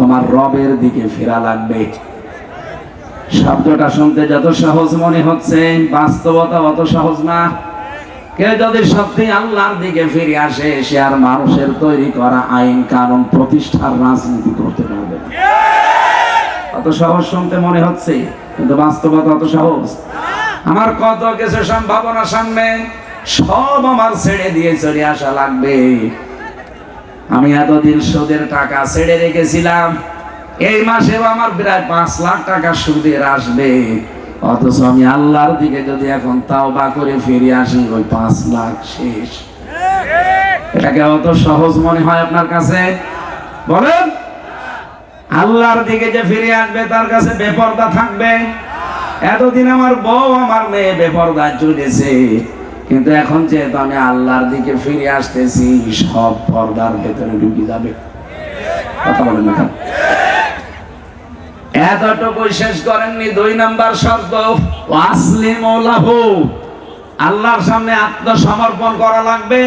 তোমার রবের দিকে ফেরা লাগবে। শব্দটা শুনতে যত সহজ মনে হচ্ছে, বাস্তবতা অত সহজ না। কেউ যদি সত্যি আল্লাহর দিকে ফিরে আসে, সে আর মানুষের তৈরি করা আইন কানুন প্রতিষ্ঠার রাজনীতি করতে পারবে অত সহজ শুনতে মনে হচ্ছে, কিন্তু বাস্তবতা অত সহজ। আমার কত কিছু সম্ভাবনা সামনে, সব আমার ছেড়ে দিয়ে চলে আসা লাগবে। আমি এতদিন সুদের টাকা ছেড়ে রেখেছিলাম। এই মাসেও আমার প্রায় পাঁচ লাখ টাকা সুদের আসবে। অথচ আমি আল্লাহর দিকে যদি এখন তাও বা করে ফিরে আসি, ওই পাঁচ লাখ শেষ। এটাকে অত সহজ মনে হয় আপনার কাছে? বলেন। আল্লাহর দিকে যে ফিরে আসবে, তার কাছে বেপর্দা থাকবে। এতদিন আমার বউ, আমার মেয়ে বেপর্দা চলেছে কিন্তু এখন যেহেতু আমি আল্লাহর দিকে ফিরে আসতেছি, সব পর্দার ভেতরে ঢুকে যাবে। কথা বলেন না কেন? এতটুকুই শেষ করেননি, দুই নাম্বার শর্ত আসলিম লাহু। আল্লাহর সামনে আত্মসমর্পণ করা লাগবে।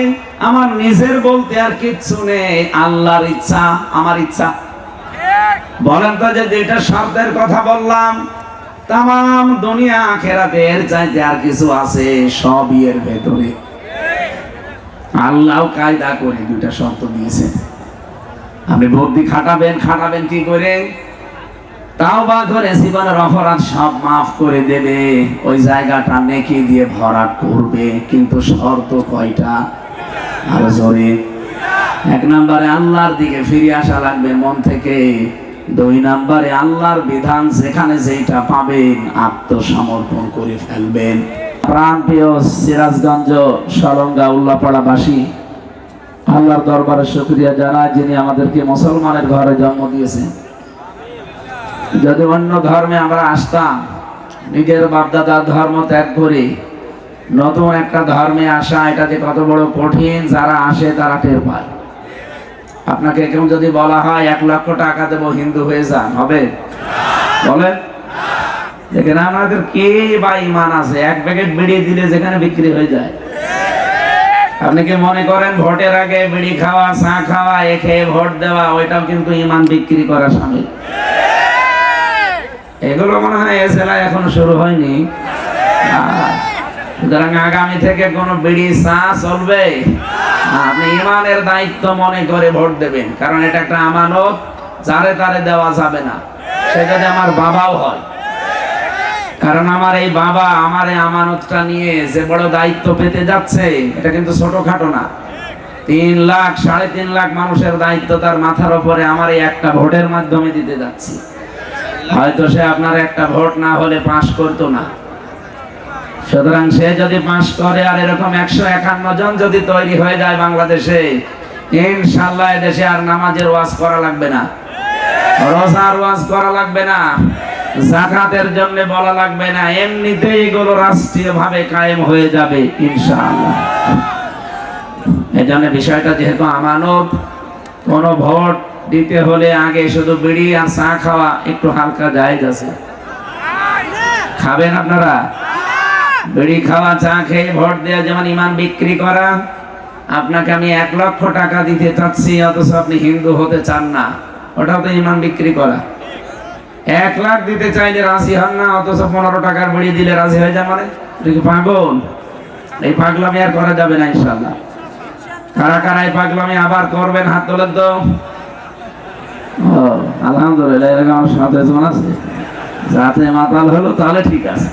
আমার নিজের বলতে আর কিচ্ছু নেই, আল্লাহর ইচ্ছা, আমার ইচ্ছা। বলেন তো যে যেটা শব্দের কথা বললাম তাম দুনিয়া আখেরাতে এর চাইতে আর কিছু আছে সব এর ভেতরে। আল্লাহ কায়দা করে দুইটা শর্ত দিয়েছেন। আপনি বুদ্ধি খাটাবেন খাটাবেন কি করে? তাও বা করে জীবনের অপরাধ সব মাফ করে দেবে, ওই জায়গাটা নেকি দিয়ে ভরাট করবে, কিন্তু শর্ত কয়টা? আরও জোরে। এক নম্বরে আল্লাহর দিকে ফিরে আসা লাগবে মন থেকে। দুই নম্বরে, আল্লাহর বিধান যেখানে যেটা পাবেন আত্মসমর্পণ করে ফেলবেন। প্রাণ প্রিয় সিরাজগঞ্জ, সলঙ্গা, উল্লাপাড়াবাসী, আল্লাহর দরবারে শুক্রিয়া জানায় যিনি আমাদেরকে মুসলমানের ঘরে জন্ম দিয়েছেন। যদি অন্য ধর্মে আমরা আসতাম, নিজের বাপদাদার ধর্ম ত্যাগ করে নতুন একটা ধর্মে আসা, এটা যে কত বড় কঠিন, যারা আসে তারা টের পায়। আপনাকে কেউ যদি বলা হয় এক লক্ষ টাকা দেবো হিন্দু হয়ে যান হবে? বলেন। যেখানে আমাদের কে বা ইমান আছে? এক প্যাকেট বিড়ি দিলে যেখানে বিক্রি হয়ে যায়। আপনি কি মনে করেন ভোটের আগে বিড়ি খাওয়া চা খাওয়া এ খেয়ে ভোট দেওয়া ওইটাও কিন্তু ইমান বিক্রি করা সামিল এগুলো মনে হয় এ জেলায় এখনও শুরু হয়নি। আহ, সুতরাং আগামী থেকে কোনো বিড়ি চা চলবে? আপনি ইমানের দায়িত্ব মনে করে ভোট দেবেন, কারণ এটা একটা আমানত, যারে তারে দেওয়া যাবে না। সে যদি আমার বাবাও হয়। কারণ আমার এই বাবা আমার এই আমানতটা নিয়ে যে বড় দায়িত্ব পেতে যাচ্ছে, এটা কিন্তু ছোটখাটো না। তিন লাখ, সাড়ে তিন লাখ মানুষের দায়িত্ব তার মাথার উপরে আমার এই একটা ভোটের মাধ্যমে দিতে যাচ্ছি। হয়তো সে আপনার একটা ভোট না হলে পাশ করতো না। সুতরাং সে যদি পাশ করে আর এরকম একশো একান্ন জন যদি তৈরি হয়ে যায় বাংলাদেশে ইনশাল্লাহ দেশে আর নামাজের ওয়াজ করা লাগবে না। রোজার ওয়াজ করা লাগবে না। জাকাতের জন্য বলা লাগবে না। এমনিতেই এগুলো রাষ্ট্রীয় ভাবে কায়েম হয়ে যাবে, ইনশাআল্লাহ। এই জন্য বিষয়টা যেহেতু আমানত, কোন ভোট দিতে হলে আগে শুধু বিড়ি আর চা খাওয়া একটু হালকা জায়েজ আছে। খাবেন আপনারা? বিড়ি খাওয়া, চা খেয়ে ভোট দেওয়া যেমন ইমান বিক্রি করা, আপনাকে আমি এক লক্ষ টাকা দিতে চাচ্ছি, অথচ আপনি হিন্দু হতে চান না। ওটাও তো ইমান বিক্রি করা। এক লাখ দিতে চাইলে রাজি হন না, অথচ পনেরো টাকার বিড়ি দিলে রাজি হয়ে যান মানে? পাগল? এই পাগলামি আর করা যাবে না ইনশাল্লাহ কারা কারা এই পাগলামি আবার করবেন হাত তোলেন তো? আলহামদুলিল্লাহ, এরকম আমার সাথে আছে। যাতে মাতাল হলো, তাহলে ঠিক আছে।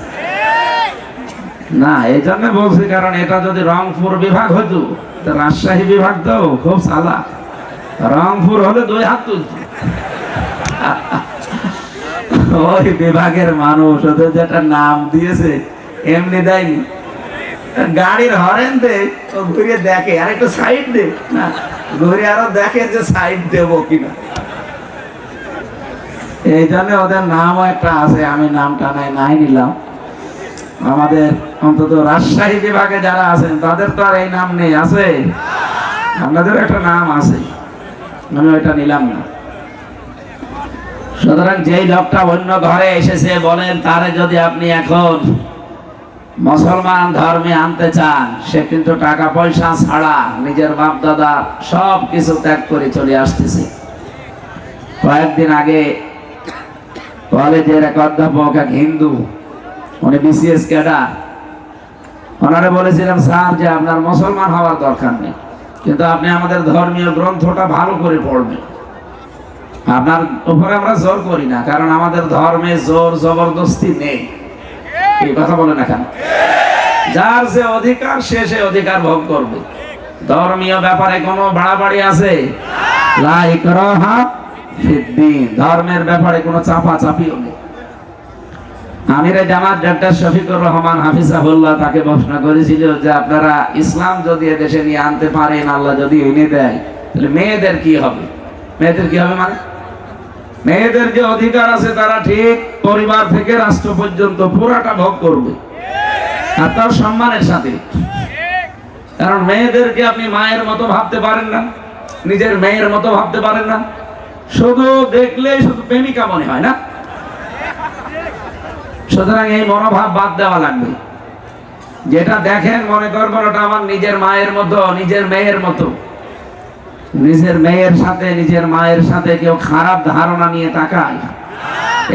না, এই জন্য বলছি, কারণ এটা যদি রংপুর বিভাগ হতো তো রাজশাহী বিভাগ তো খুব সালা। রংপুর হলে দুই হাত ওই বিভাগের মানুষ ওদের যেটা নাম দিয়েছে, এমনি দেয়নি। গাড়ির হরেন দে, ও ঘুরে দেখে, আর একটু সাইড দে। না ঘুরে আরও দেখে যে সাইড দেবো কিনা। এই জন্য ওদের নামও একটা আছে, আমি নামটা নাই নাই নিলাম। আমাদের অন্তত রাজশাহী বিভাগে যারা আছেন, তাদের তো আর এই নাম নেই, আছে? আপনাদের একটা নাম আছে। আমি ওইটা নিলাম না। সুতরাং যেই লোকটা অন্য ঘরে এসেছে, বলেন, তারে যদি আপনি এখন মুসলমান ধর্মে আনতে চান, সে কিন্তু টাকা পয়সা ছাড়া নিজের বাপ দাদা সব কিছু ত্যাগ করে চলে আসতেছে। কয়েকদিন আগে কলেজের এক অধ্যাপক, এক হিন্দু উনি বিসিএস ক্যাডার ওনারে বলেছিলাম, স্যার, যে আপনার মুসলমান হওয়ার দরকার নেই, কিন্তু আপনি আমাদের ধর্মীয় গ্রন্থটা ভালো করে পড়বেন। আপনার উপরে আমরা জোর করি না, কারণ আমাদের ধর্মে জোর জবরদস্তি নেই। এই কথা বলে না কেন? যার যে অধিকার, সে সে অধিকার ভোগ করবে। ধর্মীয় ব্যাপারে কোনো বাড়াবাড়ি আছে? ধর্মের ব্যাপারে কোনো চাপা চাপিও নেই। আমিরে জামাত ডাক্তার শফিকুর রহমান হাফিজাহুল্লাহ তাকে প্রশ্ন করেছিল যে আপনারা ইসলাম যদি দেশে নিয়ে আনতে পারেন, আল্লাহ যদি এনে দেয়, তাহলে মেয়েদের কি হবে? মেয়েদের কি হবে মানে? মেয়েদের যে অধিকার আছে তারা ঠিক পরিবার থেকে রাষ্ট্র পর্যন্ত পুরাটা ভোগ করবে। আর তার সম্মানের সাথে। কারণ মেয়েদেরকে আপনি মায়ের মতো ভাবতে পারেন না, নিজের মেয়ের মতো ভাবতে পারেন না। শুধু দেখলেই শুধু প্রেমিকা মনে হয় না। সুতরাং এই মনোভাব বাদ দেওয়া লাগবে। যেটা দেখেন মনে করবেন ওটা আমার নিজের মায়ের মতো, নিজের মেয়ের মতো। নিজের মেয়ের সাথে, নিজের মায়ের সাথে কেউ খারাপ ধারণা নিয়ে তাকায়।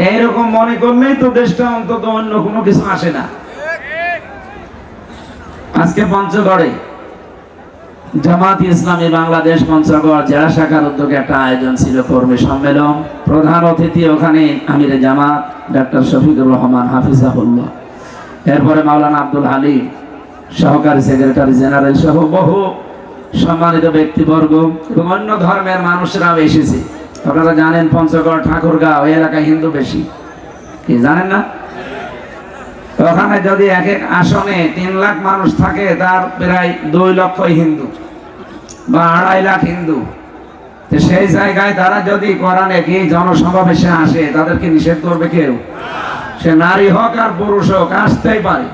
এইরকম মনে করলেই তো দেশটা অন্তত অন্য কোনো কিছু আসে না। আজকে পঞ্চগড়ে জামাত ইসলামী বাংলাদেশ পঞ্চগড় জেলা শাখার উদ্যোগে একটা আয়োজন ছিল কর্মী সম্মেলন। প্রধান অতিথি ওখানে আমির জামাত, ডাক্তার শফিকুর রহমান, হাফিজাহুল্লাহ। এরপরে মাওলানা আব্দুল হালিম, সহকারী সেক্রেটারি জেনারেল সহ বহু সম্মানিত ব্যক্তিবর্গ এবং অন্য ধর্মের মানুষরাও এসেছে। আপনারা জানেন পঞ্চগড় ঠাকুরগাঁও এলাকায় হিন্দু বেশি। কি, জানেন না? ওখানে যদি এক এক আসনে তিন লাখ মানুষ থাকে, তার প্রায় দুই লক্ষ হিন্দু বা আড়াই লাখ হিন্দু। সেই জায়গায় তারা যদি কোরআনে কি জনসমাবেশে আসে তাদেরকে নিষেধ করবে কেউ? সে নারী হোক আর পুরুষ হোক, আসতেই পারে।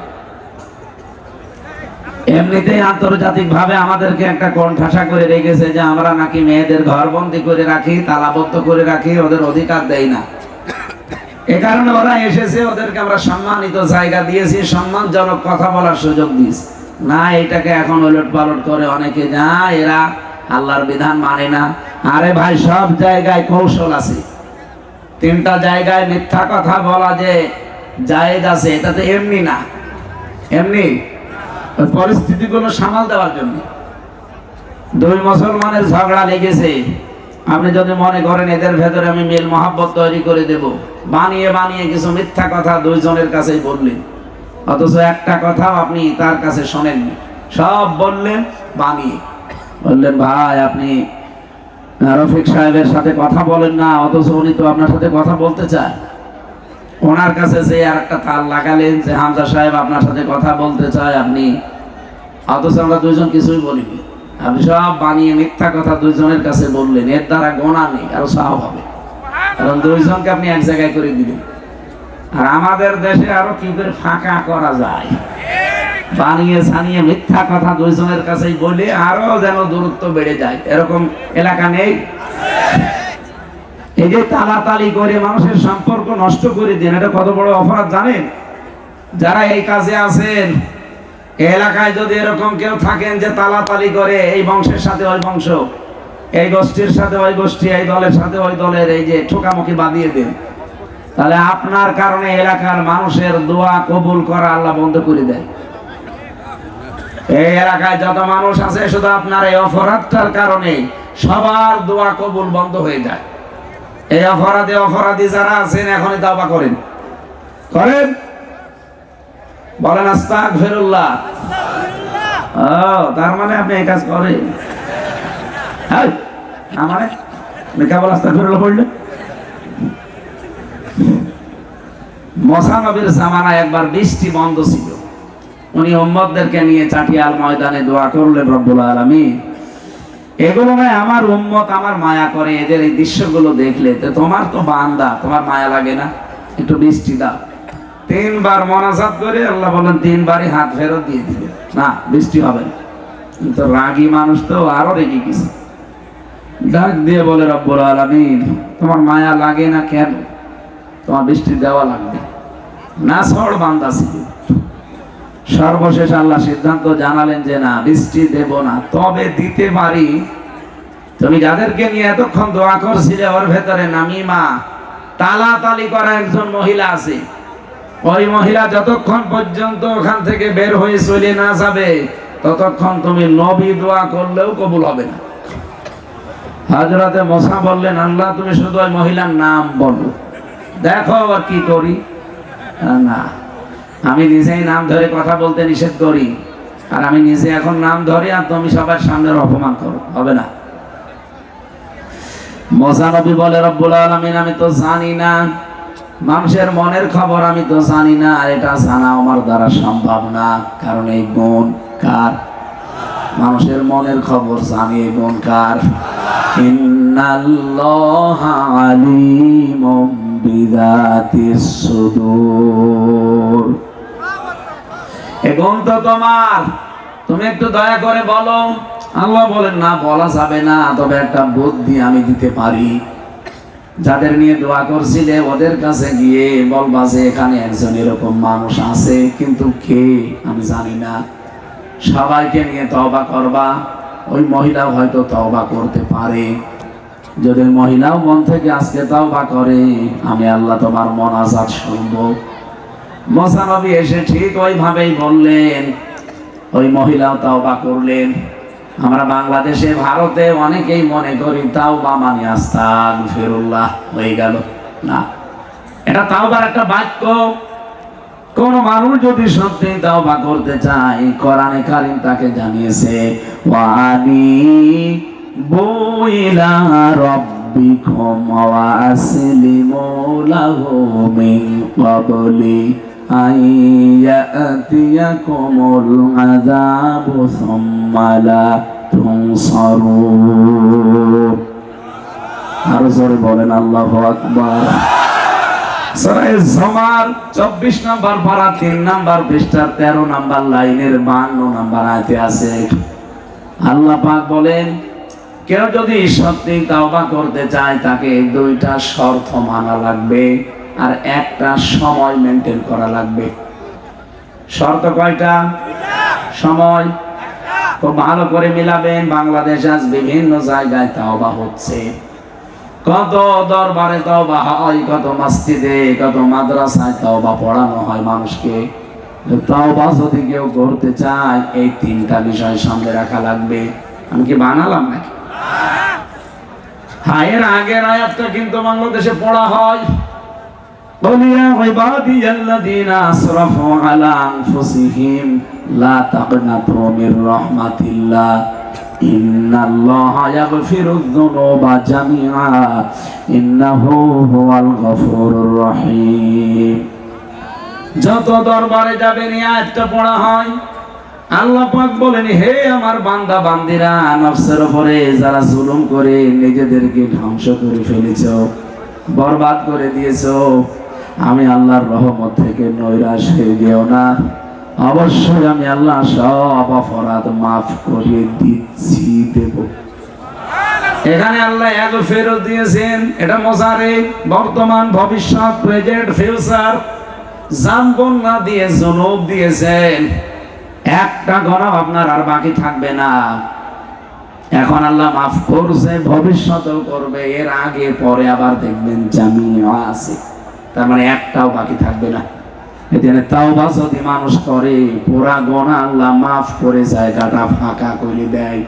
এমনিতেই আন্তর্জাতিক ভাবে আমাদেরকে একটা কণ্ঠাসা করে রেখেছে যে আমরা নাকি মেয়েদের ঘরবন্দি করে রাখি, তালাবদ্ধ করে রাখি, ওদের অধিকার দেই না। এ কারণে ওরা এসেছে, ওদেরকে আমরা সম্মানিত জায়গা দিয়েছি, সম্মানজনক কথা বলার সুযোগ দিয়েছি। না, এটাকে এখন ওলট পালট করে অনেকে যা এরা আল্লাহর বিধান মানে না। আরে ভাই, সব জায়গায় কৌশল আছে। তিনটা জায়গায় মিথ্যা কথা বলা যে জায়েজ আছে, এটা তো এমনি না। এমনি পরিস্থিতিগুলো সামাল দেওয়ার জন্য। দুই মুসলমানের ঝগড়া লেগেছে। আপনি যদি মনে করেন এদের ভেতরে আমি মিল মহাব্বত তৈরি করে দেব, বানিয়ে বানিয়ে কিছু মিথ্যা কথা দুইজনের কাছেই বললেন। অথচ একটা কথাও আপনি তার কাছে শোনেননি। সব বললেন, বানিয়ে। বললেন, ভাই, আপনি রফিক সাহেবের সাথে কথা বলেন না, অথচ উনি তো আপনার সাথে কথা বলতে চায়। ওনার কাছে যে আর একটা তাল লাগালেন যে, হামজা সাহেব আপনার সাথে কথা বলতে চায় আপনি, অথচ আমরা দুইজন কিছুই বলিনি। আপনি সব বানিয়ে মিথ্যা কথা দুইজনের কাছে বললেন। এর দ্বারা গোনা নেই, আরও সাহব হবে। কারণ দুইজনকে আপনি এক জায়গায় করে দিলেন আর আমাদের দেশে আরও কি করে ফাঁকা করা যায়? বানিয়ে ছানিয়ে মিথ্যা কথা দুইজনের কাছেই বলে আরও যেন দূরত্ব বেড়ে যায়। এরকম এলাকা নেই? এই যে তালাতালি করে মানুষের সম্পর্ক নষ্ট করে দেন, এটা কত বড় অপরাধ জানেন? যারা এই কাজে আছেন এলাকায় যদি এরকম কেউ থাকেন যে তালাতালি করে, এই বংশের সাথে ওই বংশ, এই গোষ্ঠীর সাথে ওই গোষ্ঠী, এই দলের সাথে ওই দলের, এই যে ঠোকামুখি বাঁধিয়ে দেন, তাহলে আপনার কারণে এলাকার মানুষের দোয়া কবুল করা আল্লাহ বন্ধ করে দেয়। এই এলাকায় যত মানুষ আছে, শুধু আপনার এই অপরাধটার কারণে সবার দোয়া কবুল বন্ধ হয়ে যায়। এই অপরাধে অপরাধী যারা আছেন, এখনই দাবা করেন। করেন? বলেন আস্তাক ফেরুল্লাহ তার মানে আপনি এই কাজ করেন। হ্যাঁ মানে? কেবল আস্তাক ফেরুল্লাহ পড়লেন? মশানবীর জামানা একবার বৃষ্টি বন্ধ ছিল। উনি উম্মতদেরকে নিয়ে চাটিয়াল ময়দানে দোয়া করলেন রব্বুল আলামিন। এগুলো নয় আমার উম্মত আমার মায়া করে এদের এই দৃশ্যগুলো দেখলে তো তোমার তো বান্দা তোমার মায়া লাগে না? একটু বৃষ্টি দাও। তিনবার মনাজাত করে আল্লাহ বলেন তিনবারই হাত ফেরত দিয়ে দিবে। না, বৃষ্টি হবে না। কিন্তু রাগী মানুষ তো, আরও রেগে গেছে। ডাক দিয়ে বলে, রব্বুল আলামিন, তোমার মায়া লাগে না কেন? তোমার বৃষ্টি দেওয়া লাগবে। না সর বান্দা ছিল। সর্বশেষ আল্লাহ সিদ্ধান্ত জানালেন যে, না, বৃষ্টি দেব না, তবে দিতে পারি। তুমি যাদেরকে নিয়ে এতক্ষণ দোয়া করছিলে, ওর ভেতরে নামিমা তালা তালি করা একজন মহিলা আছে। ওই মহিলা যতক্ষণ পর্যন্ত ওখান থেকে বের হয়ে চলে না যাবে, ততক্ষণ তুমি নবী দোয়া করলেও কবুল হবে না। হাজরাতে মশা বললেন, আল্লাহ তুমি শুধু ওই মহিলার নাম বলো। দেখো আর কি করি? না আমি নিজেই নাম ধরে কথা বলতে নিষেধ করি। আর আমি নিজে এখন নাম ধরি আর তুমি সবার সামনে অপমান করো, হবে না। মজানবী বলে, রব্বুল আলামিন, আমি তো জানি না মানুষের মনের খবর আমি তো জানি না, আর এটা জানা আমার দ্বারা সম্ভব না। কারণ এই গুণ কার? মানুষের মনের খবর জানি এই গুণ কার? তো তোমার। তুমি একটু দয়া করে বলো। আল্লাহ বলেন, না, বলা যাবে না, তবে একটা বুদ্ধি আমি দিতে পারি। যাদের নিয়ে দোয়া করছিলে, ওদের কাছে গিয়ে বলবা যে এখানে একজন এরকম মানুষ আছে, কিন্তু কে আমি জানি না। সবাইকে নিয়ে তওবা করবা। ওই মহিলাও হয়তো তওবা করতে পারে। যদি মহিলাও মন থেকে আজকে তওবা করে, আমি আল্লাহ তোমার মনাজাত শুনব। মশানবী এসে ঠিক ওইভাবেই বললেন, ওই মহিলাও তাওবা করলেন। আমরা বাংলাদেশে, ভারতে অনেকেই মনে করি তাওবা মানে আস্তাগ ফেরুল্লাহ হয়ে গেল। না। এটা তাওবার একটা বাক্য। কোন মানুষ যদি সত্যি তাওবা করতে চায়, কোরআনে কারিম তাকে জানিয়েছে, ওয়ানি বইলা রব্বিকুম ওয়া আসলিমু লাহু মিন ক্বাবলি। আন ইয়াতিয়াকুমুল আযাবু সুম্মা লা তুনসারুন আরও জোরে বলেন, আল্লাহু আকবার। জমার চব্বিশ নম্বর পারা, তিন নম্বর তেরো নাম্বার লাইনের বান্ন নাম্বার আয়তে আছে। আল্লাহ পাক বলেন, কেউ যদি সত্যি তাওবা করতে চায়, তাকে দুইটা শর্ত মানা লাগবে। আর একটা সময় মেনটেন করা লাগবে। শর্ত কয়টা? সময় খুব ভালো করে মিলাবেন, বাংলাদেশ আজ বিভিন্ন জায়গায় তাওবা হচ্ছে। কত দরবারে তওবা হয়, কত মসজিদে, কত মাদ্রাসায় তওবা পড়ানো হয় মানুষকে। তওবা যদি কেউ করতে চায়, এই তিনটা বিষয় সামনে রাখা লাগবে। আমি কি বানালাম নাকি? হ্যাঁ এর আগের আয়াতটা কিন্তু বাংলাদেশে পড়া হয়। قل يا عبادي الذين أسرفوا على أنفسهم لا تقنطوا من رحمة الله إن الله يغفر الذنوب جميعا إنه هو الغفور الرحيم যত দরবারে যাবেন এই আয়াতটা পড়া হয় আল্লাহ পাক বলেন হে আমার বান্দা বান্দিরা নফসের উপরে যারা জুলুম করে নিজেদেরকে ধ্বংস করে ফেলেছ বরবাদ করে দিয়েছো আমি আল্লাহর রহমত থেকে নৈরাশ হয়ে গেও না। অবশ্যই আমি আল্লাহ সব অপরাধ মাফ করে দিচ্ছি, দেব। এখানে আল্লাহ এক ফেরত দিয়েছেন। এটা মজারে বর্তমান ভবিষ্যৎ প্রেজেন্ট ফিউচার জানবন না দিয়ে জনব দিয়েছেন। একটা গণব আপনার আর বাকি থাকবে না। এখন আল্লাহ মাফ করছে, ভবিষ্যতেও করবে। এর আগে, পরে আবার দেখবেন জামিয়া আছে। তার মানে একটাও বাকি থাকবে না। এখানে তাওবা যদি মানুষ করে পুরা গোনা আল্লাহ মাফ করে জায়গাটা ফাঁকা করে দেয়।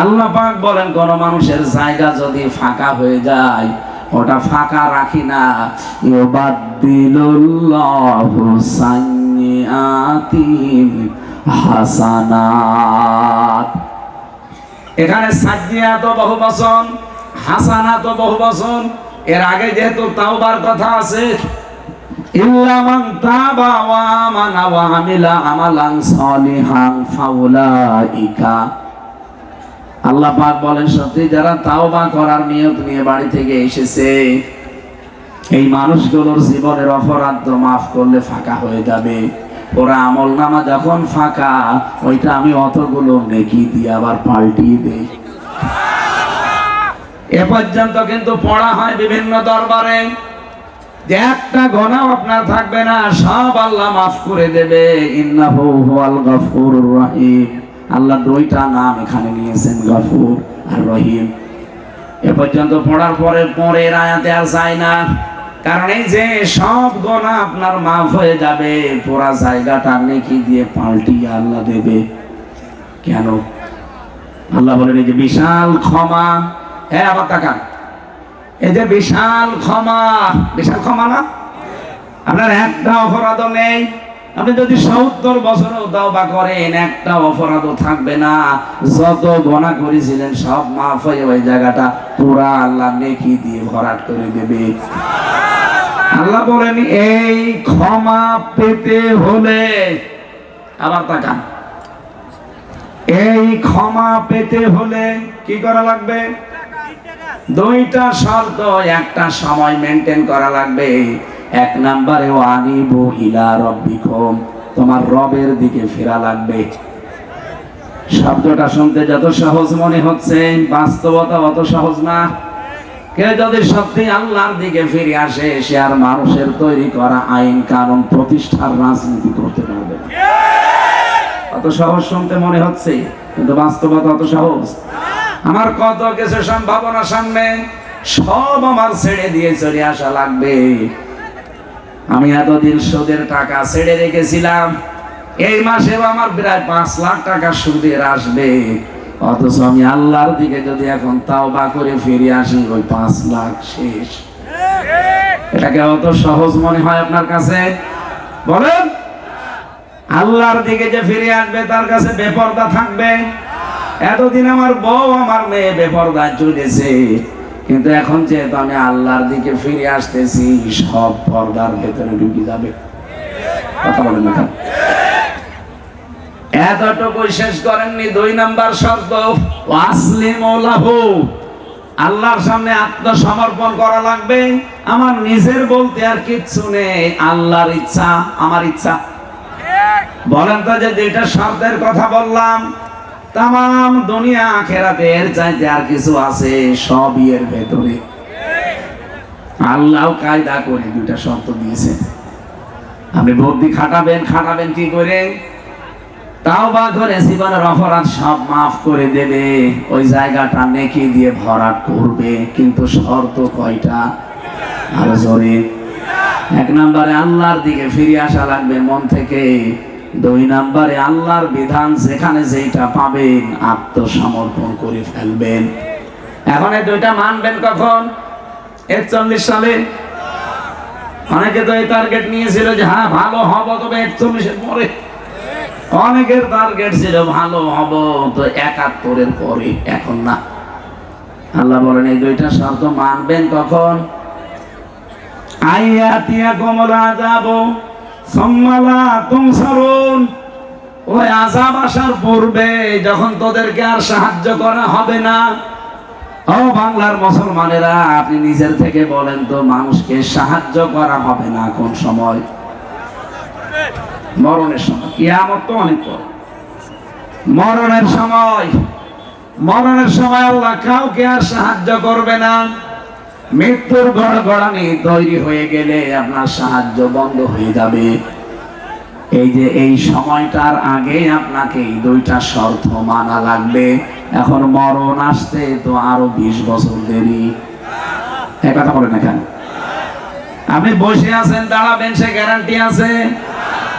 আল্লাহ পাক বলেন কোন মানুষের জায়গা যদি ফাঁকা হয়ে যায় ওটা ফাঁকা রাখি না। ইউবাদদিলুল্লাহু সাইয়্যাতিহিম হাসানাত। এখানে সাজ্জিয়াত বহু বচন হাসানাত বহু বচন এর আগে যেহেতু তাওবার কথা আছে, ইল্লা মান তাবা ওয়া আল্লাহ পাক বলেন, সত্যি যারা তাওবা করার নিয়ত নিয়ে বাড়ি থেকে এসেছে, এই মানুষগুলোর জীবনের অপরাধ মাফ করলে ফাঁকা হয়ে যাবে। ওরা আমল নামা যখন ফাঁকা, ওইটা আমি অতগুলো নেকি দিয়ে আবার পাল্টিয়ে দেই। এ পর্যন্ত কিন্তু পড়া হয় বিভিন্ন দরবারে যে একটা গনাও আপনার থাকবে না, সব আল্লাহ মাফ করে দেবে। আল্লাহ দুইটা নাম এখানে নিয়েছেন, গফুর আর রহিম। এ পর্যন্ত পড়ার পরে পরের আয়াতে আর যায় না। কারণ এই যে সব গোনা আপনার মাফ হয়ে যাবে, পুরা জায়গাটা নেকি দিয়ে পাল্টিয়ে আল্লাহ দেবে। কেন? আল্লাহ বলেন, এই যে বিশাল ক্ষমা হ্যাঁ আবার তাকান। এই যে বিশাল ক্ষমা বিশাল ক্ষমা না? আপনার একটা অপরাধও নেই। আপনি যদি সত্তর বছরও দাওবা করেন, একটা অপরাধও থাকবে না। যত গণা করেছিলেন, সব মাফ হয়ে ওই জায়গাটা পুরা আল্লাহ নেকি দিয়ে ভরাট করে দেবে। আল্লাহ বলেন, এই ক্ষমা পেতে হলে আবার তাকান। এই ক্ষমা পেতে হলে কি করা লাগবে? দুইটা শর্ত, একটা সময় মেনটেন করা লাগবে। এক নম্বরে আনিবু ইলা রব্বিকুম, তোমার রবের দিকে ফেরা লাগবে। শব্দটা শুনতে যত সহজ মনে হচ্ছে, বাস্তবতা অত সহজ না। কেউ যদি সত্যি আল্লাহর দিকে ফিরে আসে, সে আর মানুষের তৈরি করা আইন কারণ প্রতিষ্ঠার রাজনীতি করতে পারবে অত সহজ শুনতে মনে হচ্ছে, কিন্তু বাস্তবতা অত সহজ। আমার কত কিছু সম্ভাবনা সামনে, সব আমার ছেড়ে দিয়ে চলে আসা লাগবে। আমি এতদিন সুদের টাকা ছেড়ে রেখেছিলাম, এই মাসেও আমার প্রায় পাঁচ লাখ টাকা সুদের আসবে। অথচ আমি আল্লাহর দিকে যদি এখন তাও বা করে ফিরে আসি, ওই পাঁচ লাখ শেষ। এটাকে অত সহজ মনে হয় আপনার কাছে? বলেন, আল্লাহর দিকে যে ফিরে আসবে, তার কাছে বেপর্দা থাকবে। এতদিন আমার বউ আমার মেয়ে বেপর্দায় চলেছে। কিন্তু এখন যেহেতু আমি আল্লাহর দিকে ফিরে আসতেছি, সব পর্দার ভেতরে ঢুকে যাবে। কথা বলেন না এতটুকু শেষ করেননি দুই নাম্বার আসলে আল্লাহর সামনে আত্মসমর্পণ করা লাগবে। আমার নিজের বলতে আর কিচ্ছু নেই, আল্লাহর ইচ্ছা, আমার ইচ্ছা। বলেন তো যে দুইটা শব্দের কথা বললাম তাম দুনিয়া আখেরাতে এর চাইতে আর কিছু আছে? সবই এর ভেতরে। আল্লাহ কায়দা করে দুইটা শর্ত দিয়েছে। আপনি বুদ্ধি খাটাবেন খাটাবেন কি করে? তাও বা করে জীবনের অপরাধ সব মাফ করে দেবে। ওই জায়গাটা নেকি দিয়ে ভরাট করবে। কিন্তু শর্ত কয়টা? আরও জোরে। এক নম্বরে আল্লাহর দিকে ফিরে আসা লাগবে মন থেকে। দুই নম্বরে আল্লাহর বিধান যেখানে যেটা পাবেন, আত্মসমর্পণ করে ফেলবেন। এখন এই দুইটা মানবেন কখন? একচল্লিশ সালে। অনেকে তো এই টার্গেট নিয়েছিল যে হ্যাঁ ভালো হব, তবে একচল্লিশের পরে। অনেকের টার্গেট ছিল, ভালো হব, তো একাত্তরের পরে, এখন না। আল্লাহ বলেন, এই দুইটা শর্ত মানবেন কখন? আইয়াতিয়া কমলা যাব সম্মালা ওই আজাব আসার পূর্বে যখন তোদেরকে আর সাহায্য করা হবে না, ও বাংলার মুসলমানেরা, আপনি নিজের থেকে বলেন তো, মানুষকে সাহায্য করা হবে না কোন সময়? মরণের সময়, কিয়ামত তো অনেক মরণের সময় মরণের সময় আল্লাহ কাউকে আর সাহায্য করবে না। মৃত্যুর গড়গড়ানি তৈরি হয়ে গেলে আপনার সাহায্য বন্ধ হয়ে যাবে। এই যে এই সময়টার আগে আপনাকে এই দুইটা শর্ত মানা লাগবে। এখন মরণ আসতে তো আরও বিশ বছর দেরি। কথা বলেন এখানে। আপনি বসে আছেন, দাঁড়াবেন, সে গ্যারান্টি আছে।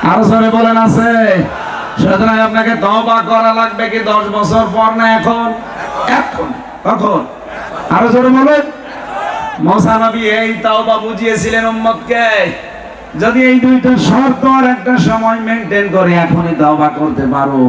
আরও জোরে বলেন আছে। সুতরাং আপনাকে তওবা করা লাগবে কি দশ বছর পর না এখন? এখন। কখন? আরও জোরে বলেন। যদি এই দুইটা শর্ত আর একটা সময় মেনটেন করে এখনই তাওবা করতে পারো।